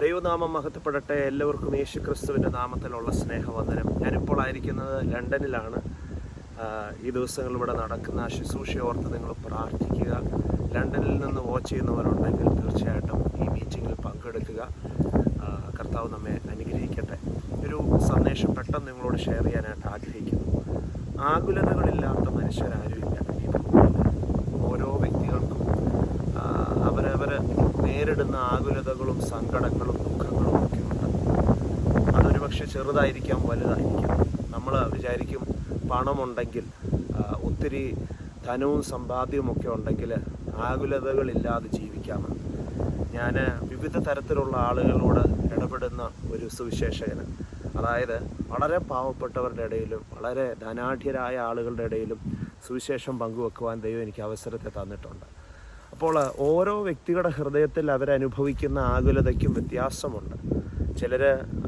ദൈവനാമം മഹത്വപ്പെടട്ടെ. എല്ലാവർക്കും യേശു ക്രിസ്തുവിന്റെ നാമത്തിലുള്ള സ്നേഹവന്ദനം. ഞാനിപ്പോൾ ആയിരിക്കുന്നത് ലണ്ടനിലാണ്. ഈ ദിവസങ്ങൾ ഇവിടെ നടക്കുന്ന ശുശ്രൂഷ ഓർത്ത് നിങ്ങൾ പ്രാർത്ഥിക്കുക. ലണ്ടനിൽ നിന്ന് വാച്ച് ചെയ്യുന്നവരുണ്ടെങ്കിൽ തീർച്ചയായിട്ടും ഈ മീറ്റിങ്ങിൽ പങ്കെടുക്കുക. കർത്താവ് നമ്മെ അനുഗ്രഹിക്കട്ടെ. ഒരു സന്ദേശം പെട്ടെന്ന് നിങ്ങളോട് ഷെയർ ചെയ്യാനായിട്ട് ആഗ്രഹിക്കുന്നു. ആകുലതകളില്ലാത്ത നേരിടുന്ന ആകുലതകളും സങ്കടങ്ങളും ദുഃഖങ്ങളും ഒക്കെ ഉണ്ട്. അതൊരു പക്ഷെ ചെറുതായിരിക്കാം വലുതായിരിക്കാം. നമ്മൾ വിചാരിക്കും പണമുണ്ടെങ്കിൽ ഒത്തിരി ധനവും സമ്പാദ്യവും ഒക്കെ ഉണ്ടെങ്കിൽ ആകുലതകളില്ലാതെ ജീവിക്കാമെന്ന്. ഞാൻ വിവിധ തരത്തിലുള്ള ആളുകളോട് ഇടപെടുന്ന ഒരു സുവിശേഷകന് അതായത് വളരെ പാവപ്പെട്ടവരുടെ ഇടയിലും വളരെ ധനാഢ്യരായ ആളുകളുടെ ഇടയിലും സുവിശേഷം പങ്കുവെക്കുവാൻ ദൈവം എനിക്ക് അവസരത്തെ തന്നിട്ടുണ്ട്. അപ്പോൾ ഓരോ വ്യക്തികളുടെ ഹൃദയത്തിൽ അവരനുഭവിക്കുന്ന ആകുലതയ്ക്കും വ്യത്യാസമുണ്ട്. ചിലർ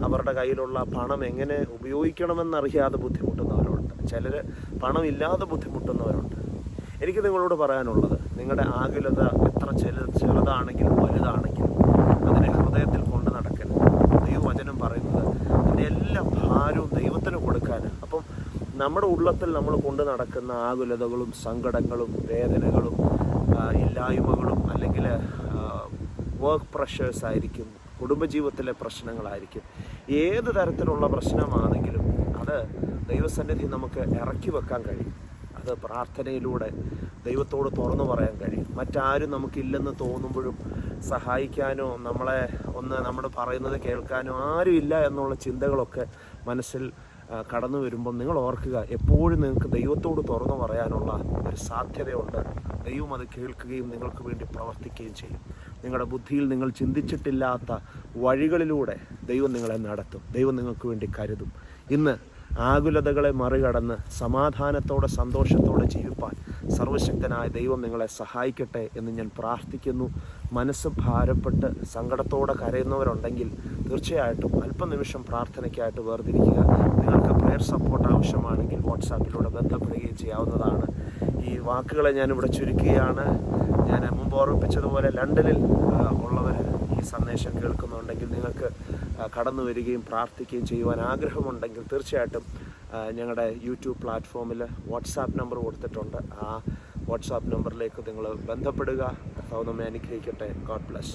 അവരുടെ കയ്യിലുള്ള പണം എങ്ങനെ ഉപയോഗിക്കണമെന്നറിയാതെ ബുദ്ധിമുട്ടുന്നവരുണ്ട് ചിലർ പണമില്ലാതെ ബുദ്ധിമുട്ടുന്നവരുണ്ട് എനിക്ക് നിങ്ങളോട് പറയാനുള്ളത് നിങ്ങളുടെ ആകുലത എത്ര ചെറു ചെറുതാണെങ്കിലും വലുതാണെങ്കിലും അതിനെ ഹൃദയത്തിൽ കൊണ്ട് നടക്കരുത്. ദൈവവചനം പറയുന്നത് അതിന്റെ എല്ലാ ഭാരവും ദൈവത്തിന് കൊടുക്കാൻ അപ്പം നമ്മുടെ ഉള്ളത്തിൽ നമ്മൾ കൊണ്ട് നടക്കുന്ന ആകുലതകളും സങ്കടങ്ങളും വേദനകളും ഇല്ലായ്മകളും അല്ലെങ്കിൽ വർക്ക് പ്രഷേഴ്സ് ആയിരിക്കും കുടുംബജീവിതത്തിലെ പ്രശ്നങ്ങളായിരിക്കും. ഏത് തരത്തിലുള്ള പ്രശ്നമാണെങ്കിലും അത് ദൈവസന്നിധി നമുക്ക് ഇറക്കി വെക്കാൻ കഴിയും. അത് പ്രാർത്ഥനയിലൂടെ ദൈവത്തോട് തുറന്നു പറയാൻ കഴിയും. മറ്റാരും നമുക്കില്ലെന്ന് തോന്നുമ്പോഴും സഹായിക്കാനോ നമ്മളെ ഒന്ന് നമ്മൾ പറയുന്നത് കേൾക്കാനോ ആരുമില്ല എന്നുള്ള ചിന്തകളൊക്കെ മനസ്സിൽ കടന്നു വരുമ്പോൾ നിങ്ങൾ ഓർക്കുക എപ്പോഴും നിങ്ങൾക്ക് ദൈവത്തോട് തുറന്നു പറയാനുള്ള ഒരു സാധ്യതയുണ്ട്. ദൈവം അത് കേൾക്കുകയും നിങ്ങൾക്ക് വേണ്ടി പ്രവർത്തിക്കുകയും ചെയ്യും. നിങ്ങളുടെ ബുദ്ധിയിൽ നിങ്ങൾ ചിന്തിച്ചിട്ടില്ലാത്ത വഴികളിലൂടെ ദൈവം നിങ്ങളെ നടത്തും. ദൈവം നിങ്ങൾക്ക് വേണ്ടി കരുതും. ഇന്ന് ആകുലതകളെ മറികടന്ന് സമാധാനത്തോടെ സന്തോഷത്തോടെ ജീവിപ്പാൻ സർവശക്തനായ ദൈവം നിങ്ങളെ സഹായിക്കട്ടെ എന്ന് ഞാൻ പ്രാർത്ഥിക്കുന്നു. മനസ്സ് ഭാരപ്പെട്ട് സങ്കടത്തോടെ കരയുന്നവരുണ്ടെങ്കിൽ തീർച്ചയായിട്ടും അല്പനിമിഷം പ്രാർത്ഥനയ്ക്കായിട്ട് വേർതിരിക്കുക. നിങ്ങൾക്ക് പ്രെയർ സപ്പോർട്ട് ആവശ്യമാണെങ്കിൽ വാട്സാപ്പിലൂടെ ബന്ധപ്പെടുകയും ചെയ്യാവുന്നതാണ്. ഈ വാക്കുകളെ ഞാനിവിടെ ചുരുക്കുകയാണ്. ഞാൻ മുമ്പ് ഓർമ്മിപ്പിച്ചതുപോലെ ലണ്ടനിൽ ഉള്ളവർ ഈ സന്ദേശം കേൾക്കുന്നുണ്ടെങ്കിൽ നിങ്ങൾക്ക് കടന്നു വരികയും പ്രാർത്ഥിക്കുകയും ചെയ്യുവാൻ ആഗ്രഹമുണ്ടെങ്കിൽ തീർച്ചയായിട്ടും ഞങ്ങളുടെ യൂട്യൂബ് പ്ലാറ്റ്ഫോമിൽ വാട്സാപ്പ് നമ്പർ കൊടുത്തിട്ടുണ്ട്. ആ വാട്സാപ്പ് നമ്പറിലേക്ക് നിങ്ങൾ ബന്ധപ്പെടുക. കർത്താവ് നമ്മെ അനുഗ്രഹിക്കട്ടെ. God bless